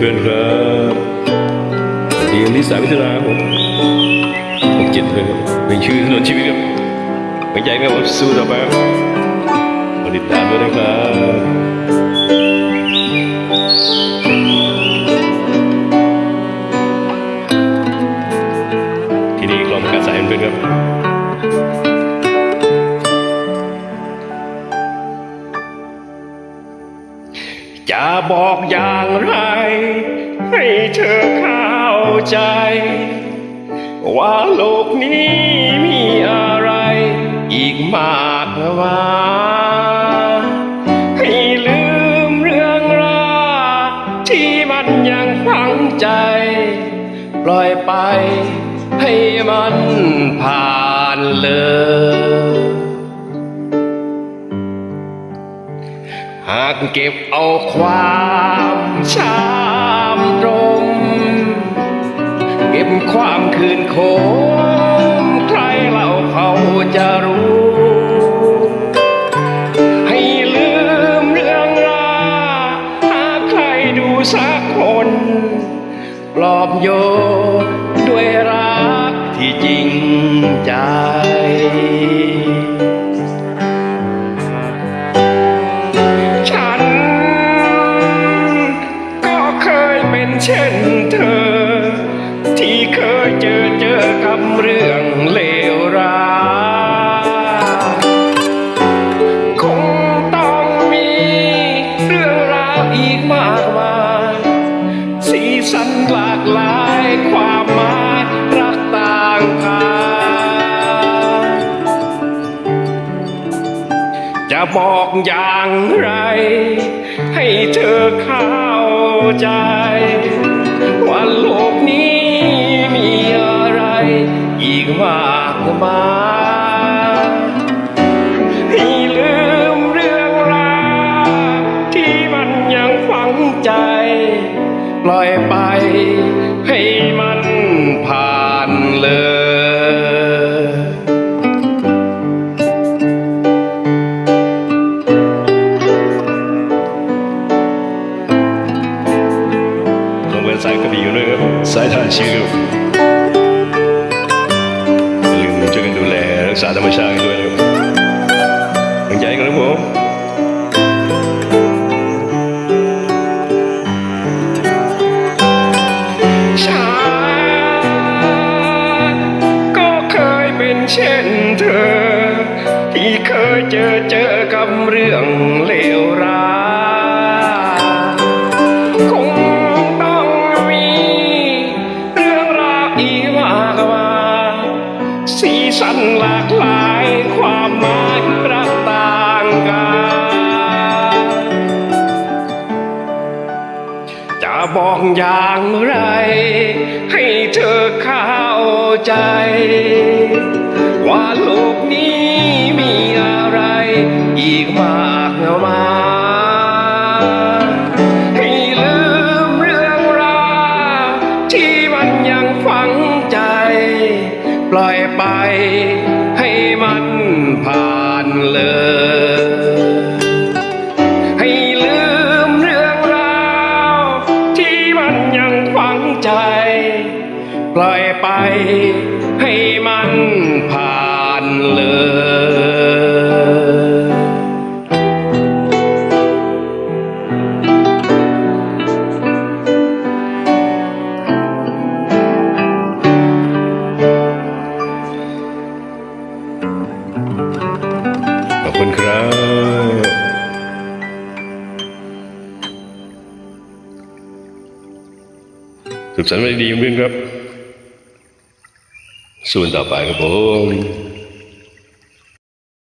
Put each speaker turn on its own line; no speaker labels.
เพื่อนครับดีวันที่สามมิถุนาครับผมหกเจ็ดเลยครับเป็นชื่อถนนชีวิตครับเป็นใจไหมครับสู้ต่อไปครับติดตามด้วยนะครับที่นี่กลอมกาสายเพื่อนครับ จะบอกอย่างไร ให้เธอเข้าใจ ว่าโลกนี้มีอะไร อีกมากมายให้ลืมเรื่องราวที่มันยังฝังใจ ปล่อยไปให้มันผ่านเลย หากเก็บเอาความช้ำตรง เก็บความคืนโคมใครเราเขาจะรู้ ให้ลืมเรื่องราวหาใครดูสักคน ปลอบโยนด้วยรักที่จริงใจ ช่นเธอ ที่เคยเจอเจอกับเรื่องเลวร้ายคงต้องมีเรื่องราวอีกมากมายสีสันหลากหลายความหมายรักต่างกันจะบอกอย่างไร ให้เธอเข้า ใจ ว่าโลกนี้มีอะไร อีกมากมายให้ลืมเรื่องราวที่มันยังฝังใจ ปล่อยไปให้ ลงเว็บไซต์กระบี่อยู่ด้วยครับสายทานชีวิตอย่าลืมช่วยกันดูแลรักษาธรรมชาติกันด้วยนะครับตั้งใจกันนะผมฉันก็เคยเป็นเช่นเธอ ที่เคยเจอเจอกับเรื่องเลวร้าย หลากหลายความหมายประต่างกัน จะบอกอย่างไร ให้เธอเข้าใจ ว่าโลกนี้มีอะไรอีกมาก ปล่อยไปให้มันผ่านเลย ให้ลืมเรื่องราวที่มันยังฝังใจ ปล่อยไปให้ ขอบคุณครับสุขสันต์วันดีๆเพื่อนครับส่วนต่อไปครับผม